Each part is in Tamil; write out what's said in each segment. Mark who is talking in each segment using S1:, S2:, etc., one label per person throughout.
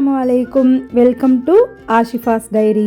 S1: அஸ்ஸலாமு அலைக்கும். வெல்கம் டு ஆஷிஃபாஸ் டைரி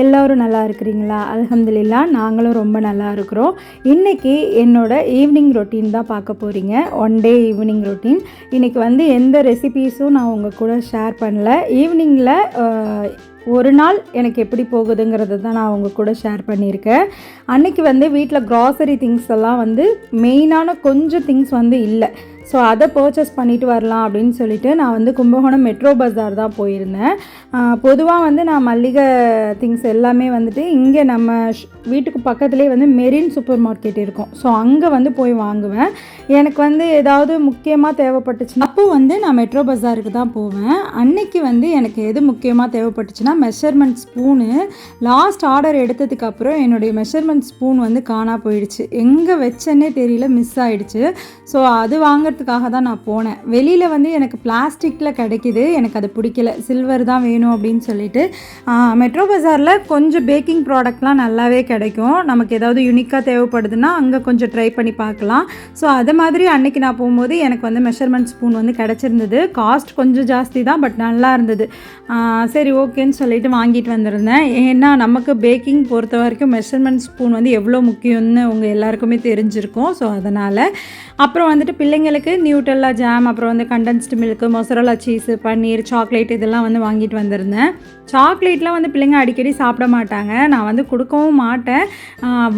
S1: எல்லோரும் நல்லா இருக்கிறீங்களா? அலகம்துல்லா நாங்களும் ரொம்ப நல்லா இருக்கிறோம். இன்றைக்கி என்னோட ஈவினிங் ரொட்டீன் தான் பார்க்க போகிறீங்க ஒன் டே ஈவினிங் ரொட்டீன் இன்றைக்கி வந்து எந்த ரெசிபீஸும் நான் உங்கள் கூட ஷேர் பண்ணல. ஈவினிங்கில் ஒரு நாள் எனக்கு எப்படி போகுதுங்கிறத தான் நான் உங்கள் கூட ஷேர் பண்ணியிருக்கேன். அன்னைக்கு வந்து வீட்டில் க்ராசரி திங்ஸ் எல்லாம் வந்து மெயினான கொஞ்சம் திங்ஸ் வந்து இல்லை. ஸோ அதை பர்ச்சேஸ் பண்ணிட்டு வரலாம் அப்படின்னு சொல்லிட்டு நான் வந்து கும்பகோணம் மெட்ரோ பஸார் தான் போயிருந்தேன். பொதுவாக வந்து நான் மல்லிகை திங்ஸ் எல்லாமே வந்துட்டு இங்கே நம்ம வீட்டுக்கு பக்கத்துலேயே வந்து மெரின் சூப்பர் மார்க்கெட் இருக்கும். ஸோ அங்கே வந்து போய் வாங்குவேன். எனக்கு வந்து ஏதாவது முக்கியமாக தேவைப்பட்டுச்சுன்னா அப்போ வந்து நான் மெட்ரோ பஸாருக்கு தான் போவேன். அன்னைக்கு வந்து எனக்கு எது முக்கியமாக தேவைப்பட்டுச்சுன்னா மெஷர்மெண்ட் ஸ்பூனு லாஸ்ட் ஆர்டர் எடுத்ததுக்கு அப்புறம் என்னுடைய மெஷர்மெண்ட் ஸ்பூன் வந்து காணா போயிடுச்சு. எங்கே வச்சேன்னே தெரியல மிஸ் ஆயிடுச்சு. ஸோ அது வாங்க வாங்குறதுக்காக தான் நான் போனேன். வெளியில் வந்து எனக்கு பிளாஸ்டிக்கில் கிடைக்கிது. எனக்கு அது பிடிக்கல. சில்வர் தான் வேணும் அப்படின்னு சொல்லிட்டு மெட்ரோ பஜாரில் கொஞ்சம் பேக்கிங் ப்ராடக்ட்லாம் நல்லாவே கிடைக்கும். நமக்கு ஏதாவது யூனிக்காக தேவைப்படுதுன்னா அங்கே கொஞ்சம் ட்ரை பண்ணி பார்க்கலாம். ஸோ அது மாதிரி அன்னைக்கு நான் போகும்போது எனக்கு வந்து மெஷர்மெண்ட் ஸ்பூன் வந்து கிடச்சிருந்தது. காஸ்ட் கொஞ்சம் ஜாஸ்தி தான் பட் நல்லா இருந்தது. சரி ஓகேன்னு சொல்லிட்டு வாங்கிட்டு வந்திருந்தேன். ஏன்னா நமக்கு பேக்கிங் பொறுத்த வரைக்கும் மெஷர்மெண்ட் ஸ்பூன் வந்து எவ்வளோ முக்கியம்னு உங்கள் எல்லாருக்குமே தெரிஞ்சிருக்கும். ஸோ அதனால் அப்புறம் வந்துட்டு பிள்ளைங்களுக்கு நியூட்டல்லா ஜாம் அப்புறம் வந்து condensed milk mozzarella cheese paneer chocolate இதெல்லாம் வந்து வாங்கிட்டு வந்திருந்தேன். சாக்லேட்லாம் வந்து பிள்ளைங்க அடிக்கடி சாப்பிட மாட்டாங்க. நான் வந்து கொடுக்கவும் மாட்டேன்.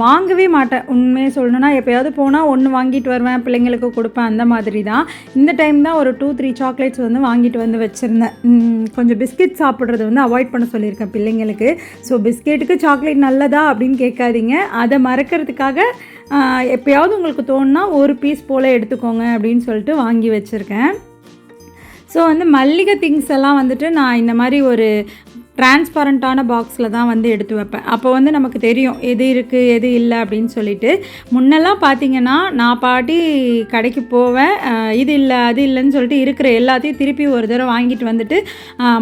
S1: வாங்கவே மாட்டேன். உண்மையை சொல்லணும்னா எப்போயாவது போனால் ஒன்று வாங்கிட்டு வருவேன். பிள்ளைங்களுக்கு கொடுப்பேன். அந்த மாதிரி தான் இந்த டைம் தான் ஒரு டூ த்ரீ சாக்லேட்ஸ் வந்து வாங்கிட்டு வந்து வச்சுருந்தேன். கொஞ்சம் பிஸ்கெட் சாப்பிட்றது வந்து அவாய்ட் பண்ண சொல்லியிருக்கேன் பிள்ளைங்களுக்கு. ஸோ பிஸ்கெட்டுக்கு சாக்லேட் நல்லதா அப்படின்னு கேட்காதீங்க. அதை மறக்கிறதுக்காக எப்பயாவது உங்களுக்கு தோணுன்னா ஒரு பீஸ் போல் எடுத்துக்கோங்க அப்படின்னு சொல்லிட்டு வாங்கி வச்சுருக்கேன். ஸோ வந்து மல்லிகை திங்ஸ் எல்லாம் வந்துட்டு நான் இந்த மாதிரி ஒரு டிரான்ஸ்பரண்ட்டான பாக்ஸில் தான் வந்து எடுத்து வைப்பேன். அப்போ வந்து நமக்கு தெரியும் எது இருக்குது எது இல்லை அப்படின்னு சொல்லிட்டு. முன்னெல்லாம் பார்த்தீங்கன்னா நான் பாட்டி கடைக்கு போவேன். இது இல்லை அது இல்லைன்னு சொல்லிட்டு இருக்கிற எல்லாத்தையும் திருப்பி ஒரு தடவை வாங்கிட்டு வந்துட்டு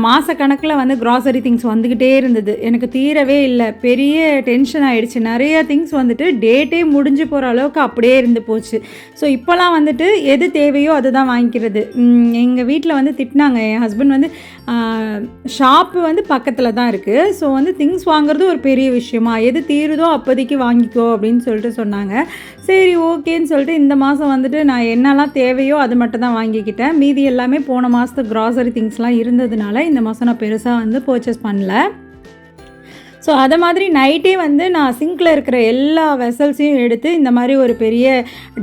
S1: மாதக்கணக்கில் வந்து க்ராசரி திங்ஸ் வந்துக்கிட்டே இருந்தது. எனக்கு தீரவே இல்லை. பெரிய டென்ஷன் ஆகிடுச்சு நிறைய திங்ஸ் வந்துட்டு டேட்டே முடிஞ்சு போகிற அளவுக்கு அப்படியே இருந்து போச்சு. ஸோ இப்போலாம் வந்துட்டு எது தேவையோ அதுதான் வாங்கிக்கிறது. எங்கள் வீட்டில் வந்து திட்டினாங்க. என் ஹஸ்பண்ட் வந்து ஷாப்பு வந்து பக்கத்தில் தான் இருக்குது ஸோ வந்து திங்ஸ் வாங்குறது ஒரு பெரிய விஷயமா? எது தீருதோ அப்போதைக்கு வாங்கிக்கோ அப்படின்னு சொல்லிட்டு சொன்னாங்க. சரி ஓகேன்னு சொல்லிட்டு இந்த மாதம் வந்துட்டு நான் என்னெல்லாம் தேவையோ அது மட்டும் தான் வாங்கிக்கிட்டேன். மீதி எல்லாமே போன மாதத்து க்ராசரி திங்ஸ்லாம் இருந்ததுனால இந்த மாதம் நான் பெருசாக வந்து பர்ச்சேஸ் பண்ணல. ஸோ அதை மாதிரி நைட்டே வந்து நான் சிங்கில் இருக்கிற எல்லா வெசல்ஸையும் எடுத்து இந்த மாதிரி ஒரு பெரிய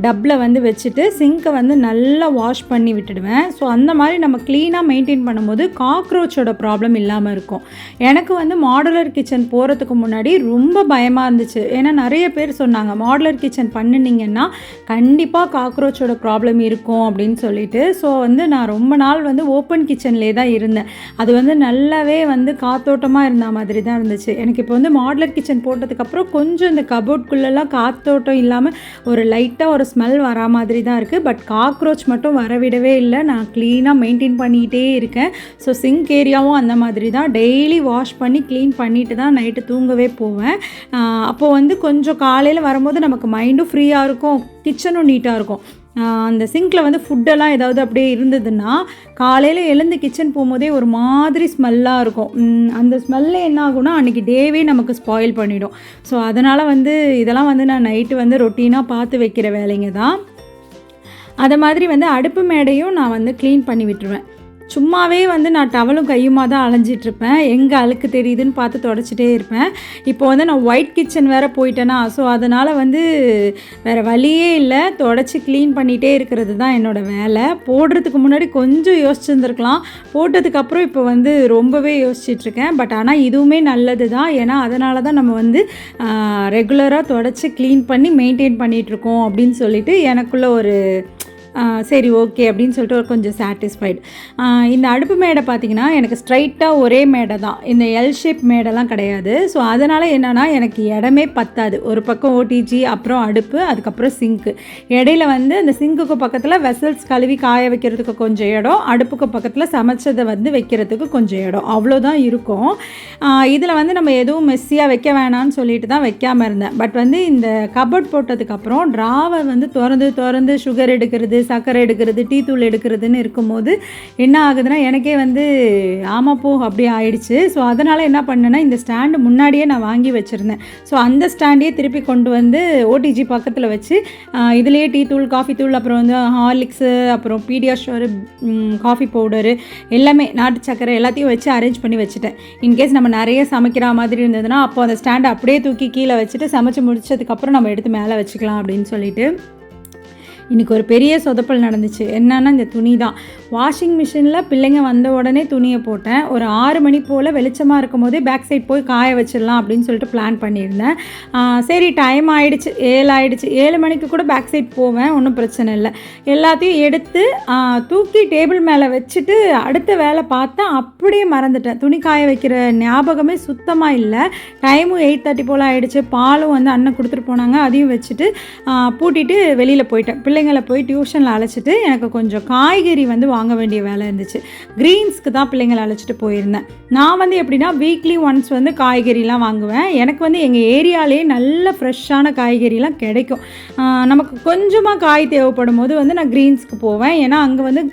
S1: டப்பில் வந்து வச்சுட்டு சிங்க்கை வந்து நல்லா வாஷ் பண்ணி விட்டுடுவேன். ஸோ அந்த மாதிரி நம்ம க்ளீனாக மெயின்டைன் பண்ணும்போது காக்ரோச்சோட ப்ராப்ளம் இல்லாமல் இருக்கும். எனக்கு வந்து மாடுலர் கிச்சன் போகிறதுக்கு முன்னாடி ரொம்ப பயமாக இருந்துச்சு. ஏன்னா நிறைய பேர் சொன்னாங்க மாடுலர் கிச்சன் பண்ணினீங்கன்னா கண்டிப்பாக காக்ரோச்சோட ப்ராப்ளம் இருக்கும் அப்படின்னு சொல்லிட்டு. ஸோ வந்து நான் ரொம்ப நாள் வந்து ஓப்பன் கிச்சன்லேயே தான் இருந்தேன். அது வந்து நல்லாவே வந்து காத்தோட்டமாக இருந்த மாதிரி தான் இருந்துச்சு. எனக்கு இப்போ வந்து மாடுலர் கிச்சன் போட்டதுக்கப்புறம் கொஞ்சம் இந்த கபோர்ட்குள்ளெல்லாம் காத்தோட்டம் இல்லாமல் ஒரு லைட்டாக ஒரு ஸ்மெல் வரா மாதிரி தான் இருக்குது பட் காக்ரோச் மட்டும் வரவிடவே இல்லை. நான் க்ளீனாக மெயின்டைன் பண்ணிகிட்டே இருக்கேன். ஸோ சிங்க் ஏரியாவும் அந்த மாதிரி தான் டெய்லி வாஷ் பண்ணி க்ளீன் பண்ணிட்டு தான் நைட்டு தூங்கவே போவேன். அப்போது வந்து கொஞ்சம் காலையில் வரும்போது நமக்கு மைண்டும் ஃப்ரீயாக இருக்கும். கிச்சனும் நீட்டாக இருக்கும். அந்த சிங்க்கில் வந்து ஃபுட்டெல்லாம் ஏதாவது அப்படியே இருந்ததுன்னா காலையில் எழுந்து கிச்சன் போகும்போதே ஒரு மாதிரி ஸ்மெல்லாக இருக்கும். அந்த ஸ்மெல்லு என்ன ஆகும்னா அன்றைக்கி டேவே நமக்கு ஸ்பாயில் பண்ணிடும். ஸோ அதனால் வந்து இதெல்லாம் வந்து நான் நைட்டு வந்து ரொட்டீனாக பார்த்து வைக்கிற வேலைங்க தான். அதை மாதிரி வந்து அடுப்பு மேடையும் நான் வந்து க்ளீன் பண்ணி விட்டுருவேன். சும்மாவே வந்து நான் டவலும் கையுமாக தான் அலைஞ்சிட்ருப்பேன் எங்கே அழுக்கு தெரியுதுன்னு பார்த்து தொடச்சிட்டே இருப்பேன். இப்போ வந்து நான் ஒயிட் கிச்சன் வேறு போயிட்டேனா ஸோ அதனால் வந்து வேறு வழியே இல்லை. தொடச்சி க்ளீன் பண்ணிகிட்டே இருக்கிறது தான் என்னோடய வேலை. போடுறதுக்கு முன்னாடி கொஞ்சம் யோசிச்சுருந்துருக்கலாம். போட்டதுக்கப்புறம் இப்போ வந்து ரொம்பவே யோசிச்சிட்ருக்கேன் பட் ஆனால் இதுவுமே நல்லது தான். ஏன்னா அதனால தான் நம்ம வந்து ரெகுலராக தொடச்சி க்ளீன் பண்ணி மெயின்டைன் பண்ணிகிட்ருக்கோம் அப்படின்னு சொல்லிட்டு எனக்குள்ள ஒரு சரி ஓகே அப்படின்னு சொல்லிட்டு ஒரு கொஞ்சம் சாட்டிஸ்ஃபைடு இந்த அடுப்பு மேடை பார்த்தீங்கன்னா எனக்கு ஸ்ட்ரைட்டாக ஒரே மேடை தான். இந்த எல் ஷேப் மேடெல்லாம் கிடையாது. ஸோ அதனால் என்னென்னா எனக்கு இடமே பத்தாது. ஒரு பக்கம் ஓடிஜி அப்புறம் அடுப்பு அதுக்கப்புறம் சிங்க்கு இடையில வந்து அந்த சிங்குக்கு பக்கத்தில் வெசல்ஸ் கழுவி காய வைக்கிறதுக்கு கொஞ்சம் இடம் அடுப்புக்கு பக்கத்தில் சமைச்சதை வந்து வைக்கிறதுக்கு கொஞ்சம் இடம். அவ்வளோதான் இருக்கும். இதில் வந்து நம்ம எதுவும் மெஸ்ஸியாக வைக்க வேணாம்னு சொல்லிட்டு தான் வைக்காமல் இருந்தேன். பட் வந்து இந்த கபோர்ட் போட்டதுக்கப்புறம் ட்ராவை வந்து திறந்து திறந்து சுகர் எடுக்கிறது சர்க்கரை எடுக்கிறது டீ தூள் எடுக்கிறதுன்னு இருக்கும்போது என்ன ஆகுதுன்னா எனக்கே வந்து ஆமாம் போ அப்படி ஆயிடுச்சு. ஸோ அதனால் என்ன பண்ணேன்னா இந்த ஸ்டாண்டு முன்னாடியே நான் வாங்கி வச்சுருந்தேன். ஸோ அந்த ஸ்டாண்டையே திருப்பி கொண்டு வந்து ஓடிஜி பக்கத்தில் வச்சு இதுலேயே டீ தூள் காஃபி தூள் அப்புறம் வந்து ஹார்லிக்ஸு அப்புறம் பீடியாஷோரு காஃபி பவுடரு எல்லாமே நாட்டு சக்கரை எல்லாத்தையும் வச்சு அரேஞ்ச் பண்ணி வச்சுட்டேன். இன்கேஸ் நம்ம நிறைய சமைக்கிற மாதிரி இருந்ததுன்னா அப்போ அந்த ஸ்டாண்டை அப்படியே தூக்கி கீழே வச்சுட்டு சமைச்சு முடிச்சதுக்கப்புறம் நம்ம எடுத்து மேலே வச்சுக்கலாம் அப்படின்னு சொல்லிட்டு. இன்றைக்கி ஒரு பெரிய சொதப்பல் நடந்துச்சு. என்னன்னா இந்த துணி தான். வாஷிங் மிஷினில் பிள்ளைங்க வந்த உடனே துணியை போட்டேன். ஒரு ஆறு மணி போல் வெளிச்சமாக இருக்கும் போதே பேக் சைட் போய் காய வச்சிடலாம் அப்படின்னு சொல்லிட்டு பிளான் பண்ணியிருந்தேன். சரி டைம் ஆகிடுச்சு ஏழு ஆயிடுச்சு. ஏழு மணிக்கு கூட பேக் சைட் போவேன். ஒன்றும் பிரச்சனை இல்லை. எல்லாத்தையும் எடுத்து தூக்கி டேபிள் மேலே வச்சுட்டு அடுத்த வேலை பார்த்தேன் அப்படியே மறந்துட்டேன். துணி காய வைக்கிற ஞாபகமே சுத்தமாக இல்லை. டைமும் எயிட் தேர்ட்டி போல் ஆகிடுச்சு பாலும் வந்து அண்ணன் கொடுத்துட்டு போனாங்க. அதையும் வச்சுட்டு பூட்டிட்டு வெளியில் போயிட்டேன். பிள்ளை பிள்ளைங்களை போய் டியூஷனில் அழைச்சிட்டு எனக்கு கொஞ்சம் காய்கறி வந்து வாங்க வேண்டிய வேலை இருந்துச்சு. க்ரீன்ஸ்க்கு தான் பிள்ளைங்களை அழைச்சிட்டு போயிருந்தேன். நான் வந்து எப்படின்னா வீக்லி ஒன்ஸ் வந்து காய்கறிலாம் வாங்குவேன். எனக்கு வந்து எங்கள் ஏரியாலே நல்ல ஃப்ரெஷ்ஷான காய்கறிலாம் கிடைக்கும். நமக்கு கொஞ்சமாக காய் தேவைப்படும் போது வந்து நான் க்ரீன்ஸ்க்கு போவேன். ஏன்னா அங்கே வந்து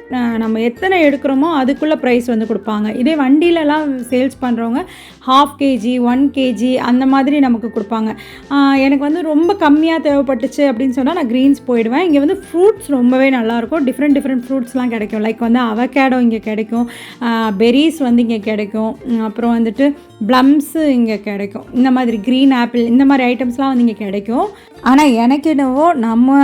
S1: நம்ம எத்தனை எடுக்கிறோமோ அதுக்குள்ளே ப்ரைஸ் வந்து கொடுப்பாங்க. இதே வண்டியிலலாம் சேல்ஸ் பண்ணுறவங்க ஹாஃப் கேஜி ஒன் கேஜி அந்த மாதிரி நமக்கு கொடுப்பாங்க. எனக்கு வந்து ரொம்ப கம்மியாக தேவைப்பட்டுச்சு அப்படின்னு சொன்னால் நான் க்ரீன்ஸ் போயிடுவேன். இங்கே வந்து ஃப்ரூட்ஸ் ரொம்பவே நல்லாயிருக்கும். டிஃப்ரெண்ட் டிஃப்ரெண்ட் ஃப்ரூட்ஸ்லாம் கிடைக்கும். லைக் வந்து அவகேடோ இங்கே கிடைக்கும். பெரிஸ் வந்து இங்கே கிடைக்கும். அப்புறம் வந்துட்டு ப்ளம்ஸு இங்கே கிடைக்கும். இந்த மாதிரி க்ரீன் ஆப்பிள் இந்த மாதிரி ஐட்டம்ஸ்லாம் வந்து இங்கே கிடைக்கும். ஆனால் எனக்கு என்னவோ நம்ம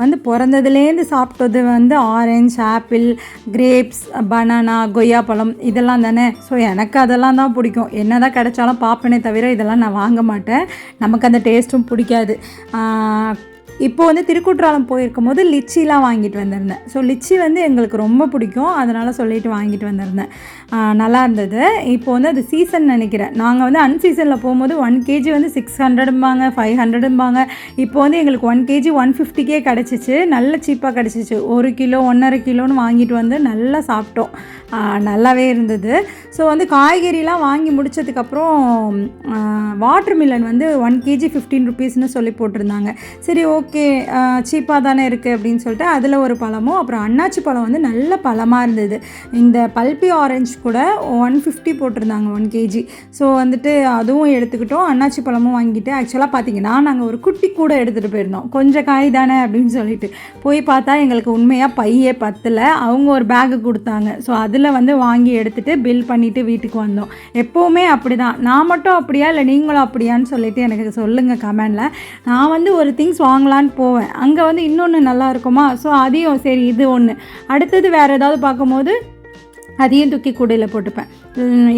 S1: வந்து பிறந்ததுலேருந்து சாப்பிட்டது வந்து ஆரஞ்சு ஆப்பிள் கிரேப்ஸ் பனானா கொய்யா பழம் இதெல்லாம் தானே. ஸோ எனக்கு அதெல்லாம் தான் பிடிக்கும். என்ன தான் கிடைச்சாலும் பார்ப்பேனே தவிர இதெல்லாம் நான் வாங்க மாட்டேன். நமக்கு அந்த டேஸ்ட்டும் பிடிக்காது. இப்போ வந்து திருக்குற்றாலம் போயிருக்கும் போது லிச்சிலாம் வாங்கிட்டு வந்திருந்தேன். ஸோ லிச்சி வந்து எங்களுக்கு ரொம்ப பிடிக்கும். அதனால் சொல்லிட்டு வாங்கிட்டு வந்திருந்தேன். நல்லா இருந்தது இப்போ வந்து அது சீசன் நினைக்கிறேன். நாங்கள் வந்து அன்சீசனில் போகும்போது ஒன் கேஜி வந்து சிக்ஸ் ஹண்ட்ரடும்பாங்க ஃபைவ் ஹண்ட்ரடும்பாங்க இப்போ வந்து எங்களுக்கு ஒன் கேஜி ஒன் ஃபிஃப்டிக்கே கிடச்சிச்சு. நல்ல சீப்பாக கிடச்சிச்சு. ஒரு கிலோ ஒன்றரை கிலோன்னு வாங்கிட்டு வந்து நல்லா சாப்பிட்டோம். நல்லாவே இருந்தது. ஸோ வந்து காய்கறிலாம் வாங்கி முடிச்சதுக்கப்புறம் வாட்டர் மில்லன் வந்து ஒன் கேஜி ஃபிஃப்டீன் ருபீஸ்னு சொல்லி போட்டிருந்தாங்க. சரி ஓகே சீப்பாக தானே இருக்குது அப்படின்னு சொல்லிட்டு அதில் ஒரு பழமும் அப்புறம் அன்னாச்சி பழம் வந்து நல்ல பழமாக இருந்தது. இந்த பல்பி ஆரஞ்சு கூட ஒன் ஃபிஃப்டி போட்டிருந்தாங்க ஒன் கேஜி ஸோ வந்துட்டு அதுவும் எடுத்துக்கிட்டோம். அன்னாச்சி பழமும் வாங்கிட்டு ஆக்சுவலாக பார்த்தீங்கன்னா நாங்கள் ஒரு குட்டி கூட எடுத்துகிட்டு போயிருந்தோம். கொஞ்சம் காய் தானே அப்படின்னு சொல்லிட்டு. போய் பார்த்தா எங்களுக்கு உண்மையாக பையே பத்தல. அவங்க ஒரு பேக்கு கொடுத்தாங்க. ஸோ அதில் வந்து வாங்கி எடுத்துகிட்டு பில் பண்ணிவிட்டு வீட்டுக்கு வந்தோம். எப்போவுமே அப்படி தான் நான் மட்டும் அப்படியா இல்லை நீங்களும் அப்படியான்னு சொல்லிட்டு எனக்கு சொல்லுங்கள் கமெண்டில் நான் வந்து ஒரு திங்ஸ் வாங்கலான்னு போவேன். அங்கே வந்து இன்னொன்று நல்லா இருக்குமா? ஸோ அதையும் சரி இது ஒன்று அடுத்தது வேறு ஏதாவது பார்க்கும்போது அதையும் தூக்கி கூடையில் போட்டுப்பேன்.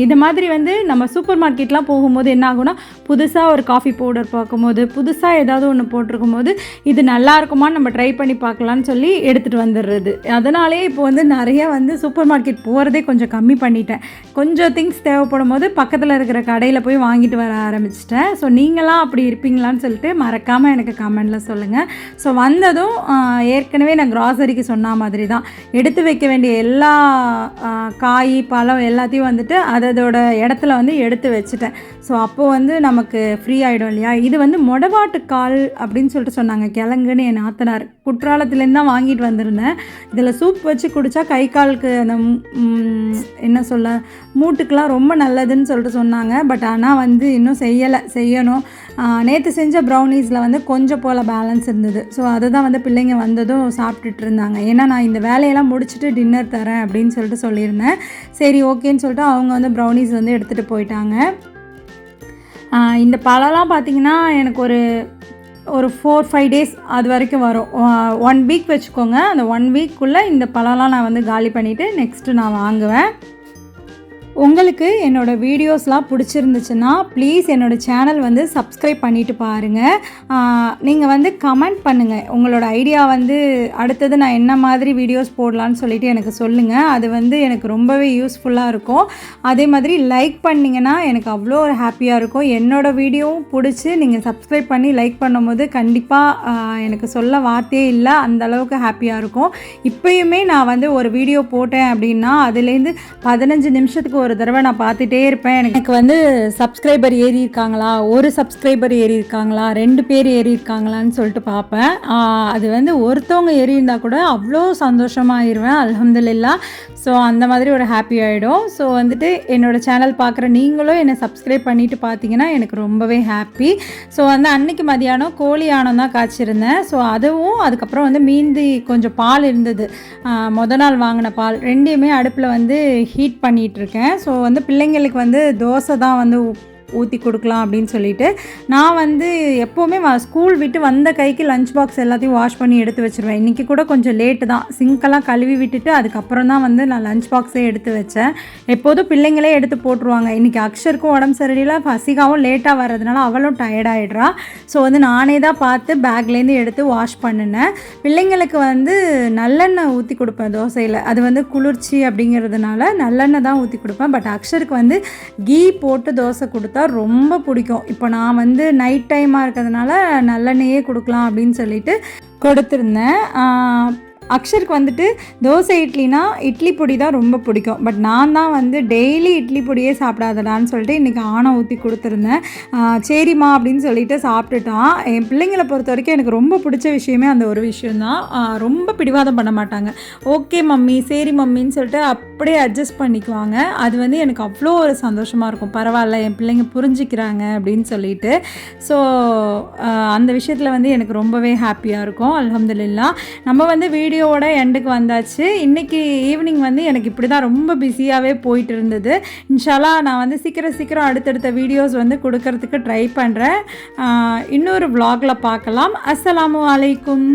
S1: இது மாதிரி வந்து நம்ம சூப்பர் மார்க்கெட்லாம் போகும்போது என்ன ஆகும்னா புதுசாக ஒரு காஃபி பவுடர் பார்க்கும்போது புதுசாக ஏதாவது ஒன்று போட்டிருக்கும் போது இது நல்லா இருக்குமான்னு நம்ம ட்ரை பண்ணி பார்க்கலான்னு சொல்லி எடுத்துகிட்டு வந்துடுறது. அதனாலே இப்போ வந்து நிறைய வந்து சூப்பர் மார்க்கெட் போகிறதே கொஞ்சம் கம்மி பண்ணிட்டேன். கொஞ்சம் திங்ஸ் தேவைப்படும் போது பக்கத்தில் இருக்கிற கடையில் போய் வாங்கிட்டு வர ஆரம்பிச்சிட்டேன். ஸோ நீங்களாம் அப்படி இருப்பீங்களான்னு சொல்லிட்டு மறக்காமல் எனக்கு கமெண்டில் சொல்லுங்கள் ஸோ வந்ததும் ஏற்கனவே நான் கிராசரிக்கு சொன்ன மாதிரி தான் எடுத்து வைக்க வேண்டிய எல்லா காய் பழம் எல்லாத்தையும் வந்துட்டு அதோட இடத்துல வந்து எடுத்து வச்சுட்டேன். ஸோ அப்போது வந்து நமக்கு ஃப்ரீ ஆகிடும் இல்லையா? இது வந்து மொடவாட்டு கால் அப்படின்னு சொல்லிட்டு சொன்னாங்க. கிழங்குன்னு என் ஆத்தனார் குற்றாலத்துலேருந்து தான் வாங்கிட்டு வந்திருந்தேன். இதில் சூப் வச்சு குடித்தா கை காலுக்கு அந்த என்ன சொல்ல மூட்டுக்கெலாம் ரொம்ப நல்லதுன்னு சொல்லிட்டு சொன்னாங்க. பட் ஆனால் வந்து இன்னும் செய்யலை. செய்யணும். நேற்று செஞ்ச ப்ரௌனீஸில் வந்து கொஞ்சம் போல் பேலன்ஸ் இருந்தது. ஸோ அதை தான் வந்து பிள்ளைங்க வந்ததும் சாப்பிட்டுட்டு இருந்தாங்க. ஏன்னா நான் இந்த வேலையெல்லாம் முடிச்சுட்டு டின்னர் தரேன் அப்படின்னு சொல்லிட்டு சொல்லியிருந்தேன். சரி ஓகேன்னு சொல்லிட்டு அவங்க வந்து ப்ரௌனீஸ் வந்து எடுத்துகிட்டு போயிட்டாங்க. இந்த பழம்லாம் பார்த்தீங்கன்னா எனக்கு ஒரு ஒரு ஃபோர் ஃபைவ் டேஸ் அது வரைக்கும் வரும். ஒன் வீக் வச்சுக்கோங்க. அந்த ஒன் வீக்குள்ளே இந்த பழம்லாம் நான் வந்து காலி பண்ணிவிட்டு நெக்ஸ்ட்டு நான் வாங்குவேன். உங்களுக்கு என்னோட வீடியோஸ்லாம் பிடிச்சிருந்துச்சுன்னா ப்ளீஸ் என்னோட சேனல் வந்து சப்ஸ்கிரைப் பண்ணிவிட்டு பாருங்கள் நீங்கள் வந்து கமெண்ட் பண்ணுங்கள் உங்களோட ஐடியா வந்து அடுத்தது நான் என்ன மாதிரி வீடியோஸ் போடலான்னு சொல்லிட்டு எனக்கு சொல்லுங்கள் அது வந்து எனக்கு ரொம்பவே யூஸ்ஃபுல்லாக இருக்கும். அதே மாதிரி லைக் பண்ணிங்கன்னா எனக்கு அவ்வளோ ஒரு ஹாப்பியாக இருக்கும். என்னோட வீடியோவும் பிடிச்சி நீங்கள் சப்ஸ்கிரைப் பண்ணி லைக் பண்ணும்போது கண்டிப்பாக எனக்கு சொல்ல வார்த்தையே இல்லை. அந்த அளவுக்கு ஹாப்பியாக இருக்கும். இப்போயுமே நான் வந்து ஒரு வீடியோ போட்டேன் அப்படின்னா அதுலேருந்து பதினஞ்சு நிமிஷத்துக்கு ஒரு தடவை நான் பார்த்துட்டே இருப்பேன். எனக்கு வந்து சப்ஸ்கிரைபர் ஏறி இருக்காங்களா ஒரு சப்ஸ்கிரைபர் ஏறி இருக்காங்களா ரெண்டு பேர் ஏறி இருக்காங்களான்னு சொல்லிட்டு பார்ப்பேன். அது வந்து ஒருத்தவங்க ஏறி இருந்தால் கூட அவ்வளோ சந்தோஷமாயிருவேன் அலமதுல்லா ஸோ அந்த மாதிரி ஒரு ஹாப்பி ஆகிடும் ஸோ வந்துட்டு என்னோடய சேனல் பார்க்குற நீங்களும் என்னை சப்ஸ்கிரைப் பண்ணிவிட்டு பார்த்தீங்கன்னா எனக்கு ரொம்பவே ஹாப்பி ஸோ வந்து அன்னைக்கு மதியானம் கோழி ஆனம் தான் காய்ச்சிருந்தேன். ஸோ அதுவும் அதுக்கப்புறம் வந்து மீந்தி கொஞ்சம் பால் இருந்தது. மொதல் நாள் வாங்கின பால். ரெண்டையுமே அடுப்பில் வந்து ஹீட் பண்ணிகிட்டு இருக்கேன். ஸோ வந்து பிள்ளைங்களுக்கு வந்து தோசை தான் வந்து ஊற்றி கொடுக்கலாம் அப்படின்னு சொல்லிட்டு நான் வந்து எப்போவுமே ஸ்கூல் விட்டு வந்த கைக்கு லஞ்ச் பாக்ஸ் எல்லாத்தையும் வாஷ் பண்ணி எடுத்து வச்சுருவேன். இன்றைக்கி கூட கொஞ்சம் லேட்டு தான். சிங்க்கெல்லாம் கழுவி விட்டுட்டு அதுக்கப்புறம் தான் வந்து நான் லஞ்ச் பாக்ஸே எடுத்து வச்சேன். எப்போதும் பிள்ளைங்களே எடுத்து போட்டுருவாங்க. இன்றைக்கி அக்ஷருக்கும் உடம்பு சரியில்லை. ஃபசிகாவும் லேட்டாக வர்றதுனால அவளும் டயர்டாயிடுறா ஸோ வந்து நானே தான் பார்த்து பேக்லேருந்து எடுத்து வாஷ் பண்ணினேன். பிள்ளைங்களுக்கு வந்து நல்லெண்ணெய் ஊற்றி கொடுப்பேன் தோசையில். அது வந்து குளிர்ச்சி அப்படிங்கிறதுனால நல்லெண்ணெய் தான் ஊற்றி கொடுப்பேன். பட் அக்ஷருக்கு வந்து கீ போட்டு தோசை கொடுத்தா ரொம்ப பிடிக்கும். இப்போ நான் வந்து நைட் டைமாக இருக்கிறதுனால நல்லெண்ணெயே கொடுக்கலாம் அப்படின்னு சொல்லிட்டு கொடுத்துருந்தேன். அக்ஷருக்கு வந்துட்டு தோசை இட்லினா இட்லி பொடி தான் ரொம்ப பிடிக்கும். பட் நான் தான் வந்து டெய்லி இட்லி பொடியே சாப்பிடாதடான்னு சொல்லிட்டு இன்றைக்கி ஆணை ஊற்றி கொடுத்துருந்தேன். சரிம்மா அப்படின்னு சொல்லிட்டு சாப்பிட்டுட்டான். என் பிள்ளைங்களை பொறுத்த வரைக்கும் எனக்கு ரொம்ப பிடிச்ச விஷயமே அந்த ஒரு விஷயந்தான் ரொம்ப பிடிவாதம் பண்ண மாட்டாங்க. ஓகே மம்மி சரி மம்மின்னு சொல்லிட்டு அப்படியே அட்ஜஸ்ட் பண்ணிக்குவாங்க. அது வந்து எனக்கு அவ்வளோ ஒரு சந்தோஷமாக இருக்கும். பரவாயில்ல என் பிள்ளைங்க புரிஞ்சிக்கிறாங்க அப்படின்னு சொல்லிட்டு. ஸோ அந்த விஷயத்தில் வந்து எனக்கு ரொம்பவே ஹாப்பியாக இருக்கும். அல்ஹம்துலில்லா. நம்ம வந்து வீடியோ வீடியோவோட எண்டுக்கு வந்தாச்சு. இன்றைக்கி ஈவினிங் வந்து எனக்கு இப்படி தான் ரொம்ப பிஸியாகவே போயிட்டு இருந்தது இன்ஷாலா நான் வந்து சீக்கிரம் சீக்கிரம் அடுத்தடுத்த வீடியோஸ் வந்து கொடுக்கறதுக்கு ட்ரை பண்ணுறேன் இன்னொரு vlogல பார்க்கலாம். அஸ்ஸலாமு அலைக்கும்.